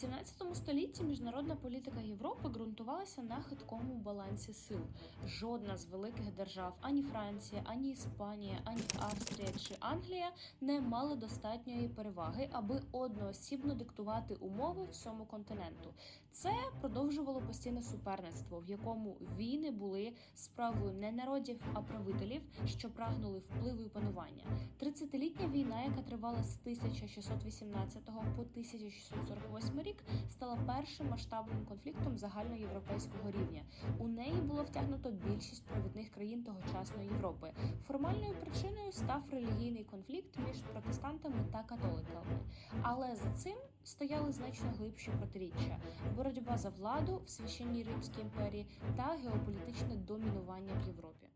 17 столітті міжнародна політика Європи ґрунтувалася на хиткому балансі сил. Жодна з великих держав, ані Франція, ані Іспанія, ані Австрія чи Англія не мали достатньої переваги, аби одноосібно диктувати умови всьому континенту. Це продовжувало постійне суперництво, в якому війни були справою не народів, а правителів, що прагнули впливу і панування. 30-літня війна, яка тривала з 1618 по 1648 рік, стала першим масштабним конфліктом загальноєвропейського рівня. У неї було втягнуто більшість провідних країн тогочасної Європи. Формальною причиною став релігійний конфлікт між протестантами та католиками. Але за цим стояли значно глибші протиріччя: боротьба за владу в священній Римській імперії та геополітичне домінування в Європі.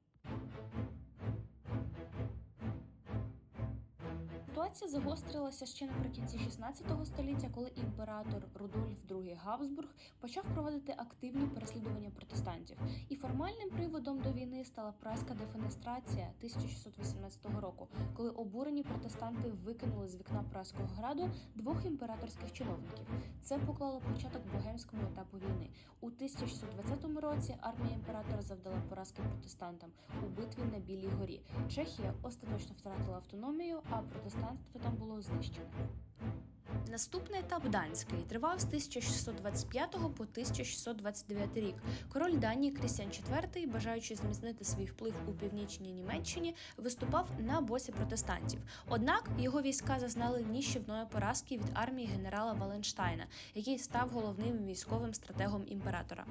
Ситуація загострилася ще наприкінці 16 століття, коли імператор Рудольф II Габсбург почав проводити активні переслідування протестантів. І формальним приводом до війни стала праська дефенестрація 1618 року, коли обурені протестанти викинули з вікна Праського граду двох імператорських чиновників. Це поклало початок богемському етапу війни. У 1620 році армія імператора завдала поразки протестантам у битві на Білій горі. Чехія остаточно втратила автономію, а протестантство там було знищене. Наступний етап данський тривав з 1625 по 1629 рік. Король Данії Крістіан IV, бажаючи зміцнити свій вплив у північній Німеччині, виступав на боці протестантів. Однак його війська зазнали ніщівної поразки від армії генерала Валенштайна, який став головним військовим стратегом імператора.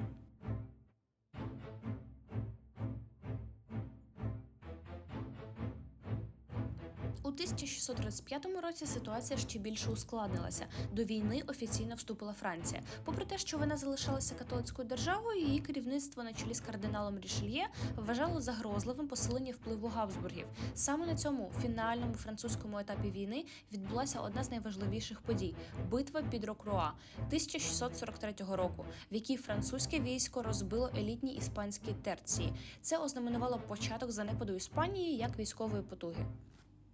1635 році ситуація ще більше ускладнилася. До війни офіційно вступила Франція. Попри те, що вона залишалася католицькою державою, її керівництво на чолі з кардиналом Рішельє вважало загрозливим посилення впливу Габсбургів. Саме на цьому фінальному французькому етапі війни відбулася одна з найважливіших подій битва під Рокруа 1643 року, в якій французьке військо розбило елітні іспанські терції. Це ознаменувало початок занепаду Іспанії як військової потуги.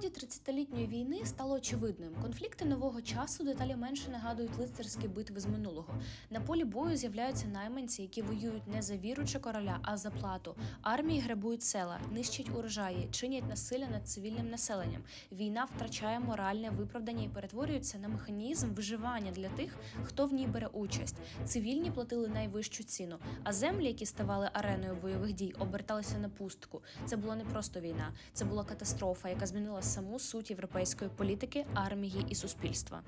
ході 30-літньої війни стало очевидним, конфлікти нового часу деталі менше нагадують лицарські битви з минулого. На полі бою з'являються найманці, які воюють не за віру чи короля, а за плату. Армії грабують села, нищать урожаї, чинять насилля над цивільним населенням. Війна втрачає моральне виправдання і перетворюється на механізм виживання для тих, хто в ній бере участь. Цивільні платили найвищу ціну, а землі, які ставали ареною бойових дій, оберталися на пустку. Це була не просто війна, це була катастрофа, яка змінила саму суть європейської політики, армії і суспільства.